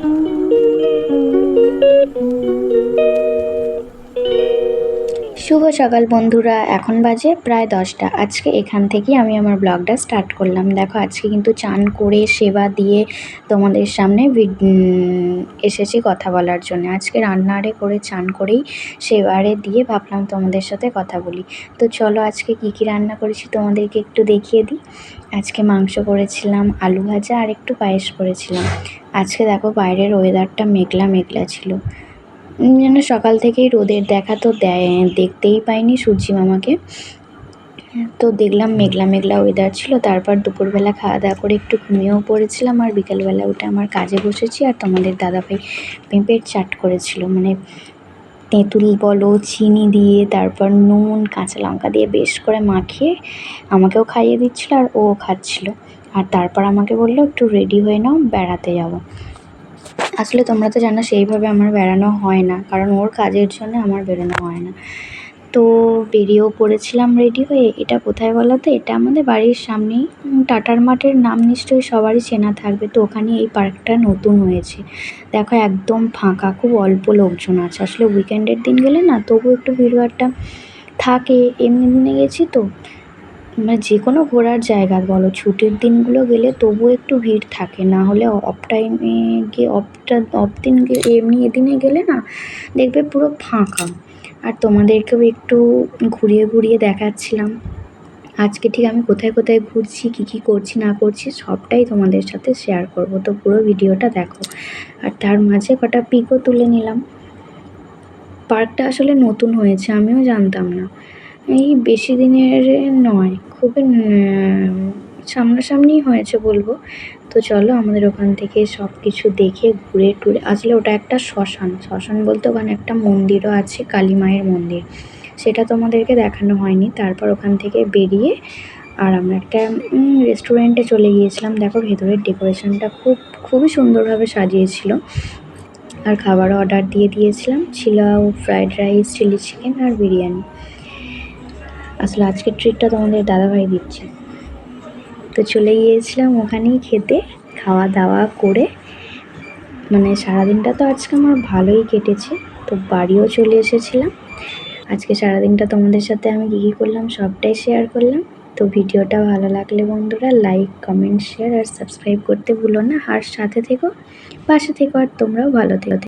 Música শুভ সকাল বন্ধুরা, এখন বাজে প্রায় দশটা। আজকে এখান থেকেই আমি আমার ব্লগটা স্টার্ট করলাম। দেখো, আজকে কিন্তু চান করে সেবা দিয়ে তোমাদের সামনে এসেছি কথা বলার জন্য। আজকে রান্নারে করে চান করেই সেবারে দিয়ে ভাবলাম তোমাদের সাথে কথা বলি। তো চলো, আজকে কি কি রান্না করেছি তোমাদেরকে একটু দেখিয়ে দিই। আজকে মাংস করেছিলাম, আলু ভাজা আর একটু পায়েস করেছিলাম। আজকে দেখো, বাইরের ওয়েদারটা মেঘলা মেঘলা ছিল। যেন সকাল থেকেই রোদের দেখা তো দেয়, দেখতেই পাইনি সূর্যি মামাকে। তো দেখলাম মেঘলা মেঘলা ওয়েদার ছিল, তারপর দুপুরবেলা খাওয়া দাওয়া করে একটু ঘুমিয়েও পড়েছিলাম আর বিকালবেলা উঠে আমার কাজে বসেছি আর তোমাদের দাদাভাই পেঁপের চাট করেছিল। মানে তেঁতুল বলো, চিনি দিয়ে, তারপর নুন, কাঁচা লঙ্কা দিয়ে বেশ করে মাখিয়ে আমাকেও খাইয়ে দিচ্ছিল আর ও খাচ্ছিল। আর তারপর আমাকে বলল, একটু রেডি হয়ে নাও, বেড়াতে যাব। আসলে তোমরা তো জানো সেইভাবে আমার বেড়ানো হয় না, কারণ ওর কাজের জন্য আমার বেরোনো হয় না। তো বেরিয়েও পড়েছিলাম রেডি হয়ে, এটা কোথায় বলো তো? এটা আমাদের বাড়ির সামনেই টাটার মাঠের নাম নিশ্চয়ই সবারই চেনা থাকবে। তো ওখানে এই পার্কটা নতুন হয়েছে। দেখো একদম ফাঁকা, খুব অল্প লোকজন আছে। আসলে উইকেন্ডের দিন গেলে না, তবু একটু ভিড়ভাড়টা থাকে। এমনি দিনে গেছি তো। মানে যে কোনো ঘোরার জায়গা বলো, ছুটির দিনগুলো গেলে তবুও একটু ভিড় থাকে। না হলে অফ টাইমে গিয়ে অফটা অফ দিন এমনি এদিনে গেলে না দেখবে পুরো ফাঁকা। আর তোমাদেরকেও একটু ঘুরিয়ে ঘুরিয়ে দেখাচ্ছিলাম। আজকে ঠিক আমি কোথায় কোথায় ঘুরছি, কী কী করছি, না করছি, সবটাই তোমাদের সাথে শেয়ার করব। তো পুরো ভিডিওটা দেখো। আর তার মাঝে কটা পিকও তুলে নিলাম। পার্কটা আসলে নতুন হয়েছে, আমিও জানতাম না। এই বেশি দিনের নয় খুবই সামনাসামনিই হয়েছে বলব। তো চলো আমাদের ওখান থেকে সব কিছু দেখে ঘুরে টুরে, আসলে ওটা একটা শ্মশান। শ্মশান বলতে ওখানে একটা মন্দিরও আছে, কালী মায়ের মন্দির। সেটা তোমাদেরকে দেখানো হয়নি। তারপর ওখান থেকে বেরিয়ে আর আমরা একটা রেস্টুরেন্টে চলে গিয়েছিলাম। দেখো ভেতরের ডেকোরেশনটা খুব, খুবই সুন্দরভাবে সাজিয়েছিল। আর খাবারও অর্ডার দিয়ে দিয়েছিলাম। ছিল ফ্রায়েড রাইস চিলি চিকেন আর বিরিয়ানি। আসলে আজকের ট্রিটটা তোমাদের দাদাভাই দিচ্ছে। তো চলে গিয়েছিলাম ওখানেই খেতে খাওয়া দাওয়া করে। মানে সারাদিনটা তো আজকে আমার ভালোই কেটেছে, তো বাড়িও চলে এসেছিলাম। আজকে সারাদিনটা তোমাদের সাথে আমি কী কী করলাম সবটাই শেয়ার করলাম। তো ভিডিওটা ভালো লাগলে বন্ধুরা লাইক কমেন্ট শেয়ার আর সাবস্ক্রাইব করতে ভুলো না। আর সাথে থেকো, পাশে থেকো আর তোমরাও ভালো থেকো।